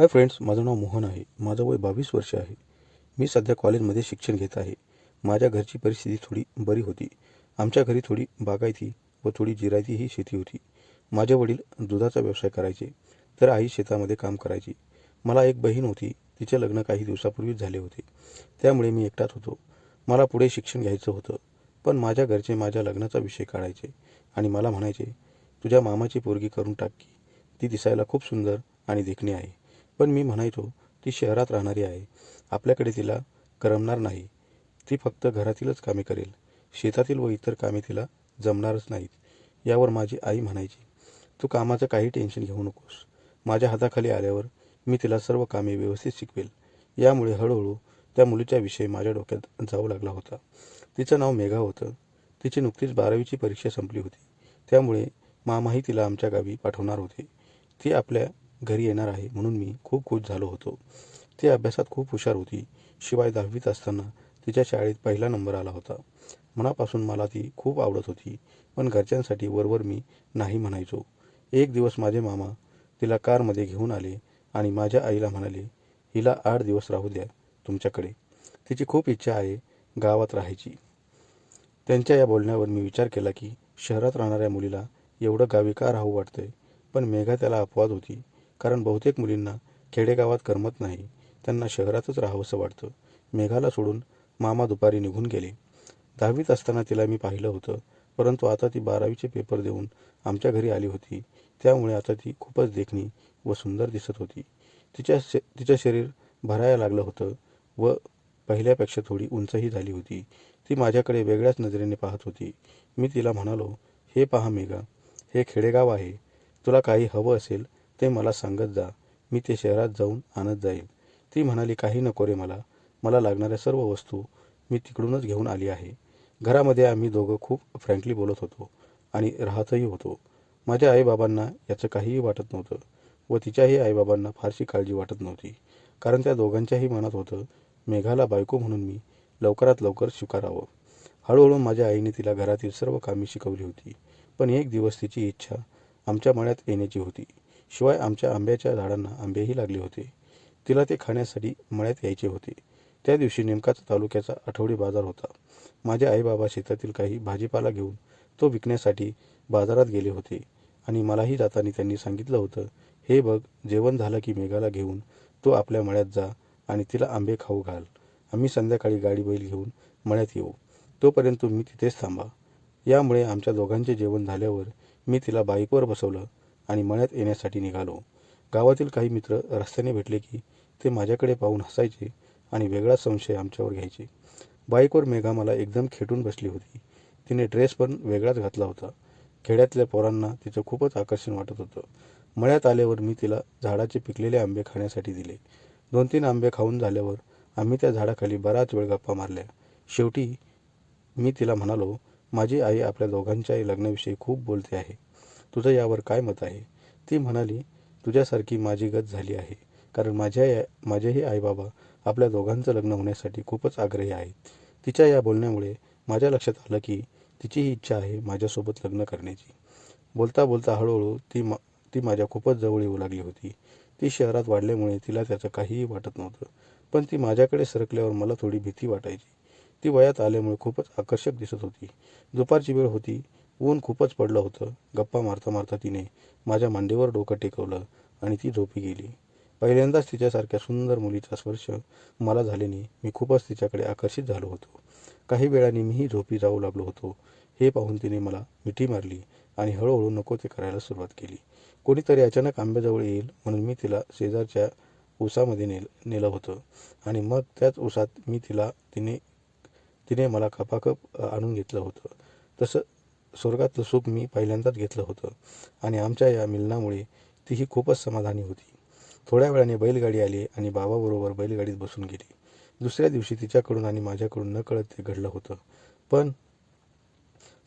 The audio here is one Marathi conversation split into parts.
हाय फ्रेंड्स माझं नाव मोहन आहे. माझं वय बावीस वर्ष आहे. मी सध्या कॉलेजमध्ये शिक्षण घेत आहे. माझ्या घरची परिस्थिती थोडी बरी होती. आमच्या घरी थोडी बागायती व थोडी जिरायती ही शेती होती. माझे वडील दुधाचा व्यवसाय करायचे तर आई शेतामध्ये काम करायची. मला एक बहीण होती. तिचे लग्न काही दिवसापूर्वीच झाले होते. त्यामुळे मी एकटाच होतो. मला पुढे शिक्षण घ्यायचं होतं. पण माझ्या घरचे माझ्या लग्नाचा विषय काढायचे आणि मला म्हणायचे तुझ्या मामाची पोरगी करून टाक की. ती दिसायला खूप सुंदर आणि देखणी आहे. पण मी म्हणायचो ती शहरात राहणारी आहे. आपल्याकडे तिला करमणार नाही. ती फक्त घरातीलच कामे करेल. शेतातील व इतर कामे तिला जमणारच नाहीत. यावर माझी आई म्हणायची तू कामाचं काही टेन्शन घेऊ नकोस. माझ्या हाताखाली आल्यावर मी तिला सर्व कामे व्यवस्थित शिकवेल. यामुळे हळूहळू त्या मुलीच्या विषयी माझ्या डोक्यात जाऊ लागला होता. तिचं नाव मेघा होतं. तिची नुकतीच बारावीची परीक्षा संपली होती. त्यामुळे मामाही तिला आमच्या गावी पाठवणार होते. ती आपल्या घरी येणार आहे म्हणून मी खूप खुश झालो होतो. ती अभ्यासात खूप हुशार होती. शिवाय दहावीत असताना तिच्या शाळेत पहिला नंबर आला होता. मनापासून मला ती खूप आवडत होती. पण घरच्यांसाठी वरवर मी नाही म्हणायचो. एक दिवस माझे मामा तिला कारमध्ये घेऊन आले आणि माझ्या आईला म्हणाले हिला आठ दिवस राहू द्या तुमच्याकडे. तिची खूप इच्छा आहे गावात राहायची. त्यांच्या या बोलण्यावर मी विचार केला की शहरात राहणाऱ्या मुलीला एवढं गावी का राहू वाटतंय? पण मेघा त्याला अपवाद होती. कारण बहुतेक मुलींना खेडेगावात करमत नाही. त्यांना शहरातच राहावंसं वाटतं. मेघाला सोडून मामा दुपारी निघून गेले. दहावीत असताना तिला मी पाहिलं होतं परंतु आता ती बारावीचे पेपर देऊन आमच्या घरी आली होती. त्यामुळे आता ती खूपच देखणी व सुंदर दिसत होती. तिच्या श तिचं शरीर भरायला लागलं होतं व पहिल्यापेक्षा थोडी उंचही झाली होती. ती माझ्याकडे वेगळ्याच नजरेने पाहत होती. मी तिला म्हणालो हे पहा मेघा हे खेडेगाव आहे. तुला काही हवं असेल ते मला सांगत जा. मी ते शहरात जाऊन आणत जाईल ती म्हणाली काही नको रे मला. मला लागणाऱ्या सर्व वस्तू मी तिकडूनच घेऊन आली आहे. घरामध्ये आम्ही दोघं खूप फ्रँकली बोलत होतो आणि राहतही होतो. माझ्या आईबाबांना याचं काहीही वाटत नव्हतं व तिच्याही आईबाबांना फारशी काळजी वाटत नव्हती. कारण त्या दोघांच्याही मनात होतं मेघाला बायको म्हणून मी लवकरात लवकर स्वीकारावं. हळूहळू माझ्या आईने तिला घरातील सर्व कामे शिकवली होती. पण एक दिवस तिची इच्छा आमच्या मळ्यात येण्याची होती. शिवाय आमच्या आंब्याच्या झाडांना आंबेही लागले होते. तिला ते खाण्यासाठी मळ्यात यायचे होते. त्या दिवशी नेमकाच तालुक्याचा आठवडी बाजार होता. माझे आईबाबा शेतातील काही भाजीपाला घेऊन तो विकण्यासाठी बाजारात गेले होते आणि मलाही जाताना त्यांनी सांगितलं होतं हे बघ जेवण झालं की मेघाला घेऊन तो आपल्या मळ्यात जा आणि तिला आंबे खाऊ घाल. आम्ही संध्याकाळी गाडी बैल घेऊन मळ्यात येऊ. तोपर्यंत मी तिथेच थांबा यामुळे आमच्या दोघांचे जेवण झाल्यावर मी तिला बाईकवर बसवलं आणि मळ्यात येण्यासाठी निघालो. गावातील काही मित्र रस्त्याने भेटले की ते माझ्याकडे पाहून हसायचे आणि वेगळा संशय आमच्यावर घ्यायचे. बाईकवर मेघा मला एकदम खेटून बसली होती. तिने ड्रेस पण वेगळाच घातला होता. खेड्यातल्या पोरांना तिचं खूपच आकर्षण वाटत होतं. मळ्यात आल्यावर मी तिला झाडाचे पिकलेले आंबे खाण्यासाठी दिले. दोन तीन आंबे खाऊन झाल्यावर आम्ही त्या झाडाखाली बराच वेळ गप्पा मारल्या. शेवटी मी तिला म्हणालो माझी आई आपल्या दोघांच्याही लग्नाविषयी खूप बोलते आहे. तुझं यावर काय मत आहे? ती म्हणाली तुझ्यासारखी माझी गत झाली आहे कारण माझ्या या माझेही आईबाबा आपल्या दोघांचं लग्न होण्यासाठी खूपच आग्रही आहेत. तिच्या या बोलण्यामुळे माझ्या लक्षात आलं की तिचीही इच्छा आहे माझ्यासोबत लग्न करण्याची. बोलता बोलता हळूहळू ती मा ती माझ्या खूपच जवळ येऊ लागली होती. ती शहरात वाढल्यामुळे तिला त्याचं काहीही वाटत नव्हतं पण ती माझ्याकडे सरकल्यावर मला थोडी भीती वाटायची. ती वयात आल्यामुळे खूपच आकर्षक दिसत होती. दुपारची वेळ होती ऊन खूपच पडलं होतं. गप्पा मारता मारता तिने माझ्या मांडीवर डोकं टेकवलं आणि ती झोपी गेली. पहिल्यांदाच तिच्यासारख्या सुंदर मुलीचा स्पर्श मला झाल्याने मी खूपच तिच्याकडे आकर्षित झालो होतो. काही वेळाने मीही झोपी जाऊ लागलो होतो. हे पाहून तिने मला मिठी मारली आणि हळूहळू नको ते करायला सुरुवात केली. कोणीतरी अचानक आंब्याजवळ येईल म्हणून मी तिला शेजारच्या उसामध्ये नेल नेलं होतं आणि मग त्याच उसात मी तिला तिने तिने मला खपाखप आणून घेतलं होतं. तसं स्वर्गातलं सुख मी पहिल्यांदाच घेतलं होतं आणि आमच्या या मिलनामुळे तीही खूपच समाधानी होती. थोड्या वेळाने बैलगाडी आली आणि बाबाबरोबर बैलगाडीत बसून गेली. दुसऱ्या दिवशी तिच्याकडून आणि माझ्याकडून न कळत ते घडलं होतं. पण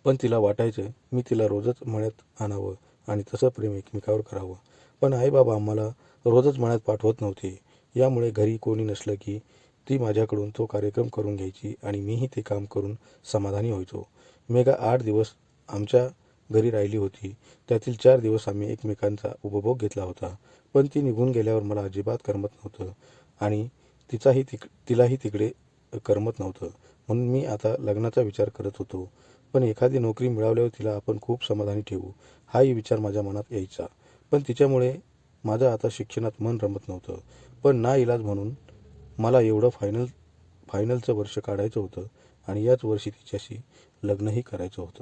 पण तिला वाटायचं मी तिला रोजच मळ्यात आणावं आणि तसं प्रेम एकमेकावर करावं. पण आईबाबा आम्हाला रोजच मळ्यात पाठवत नव्हते. यामुळे घरी कोणी नसलं की ती माझ्याकडून तो कार्यक्रम करून घ्यायची आणि मीही ते काम करून समाधानी व्हायचो. मेघा आठ दिवस आमच्या घरी राहिली होती. त्यातील चार दिवस आम्ही एकमेकांचा उपभोग घेतला होता. पण ती निघून गेल्यावर मला अजिबात करमत नव्हतं आणि तिचाही तिक तिलाही तिकडे करमत नव्हतं. म्हणून मी आता लग्नाचा विचार करत होतो. पण एखादी नोकरी मिळवल्यावर तिला आपण खूप समाधानी ठेवू हाही विचार माझ्या मनात यायचा. पण तिच्यामुळे माझं आता शिक्षणात मन रमत नव्हतं. पण ना इलाज म्हणून मला एवढं फायनल फायनलचं वर्ष काढायचं होतं आणि याच वर्षी तिच्याशी लग्नही करायचं होतं.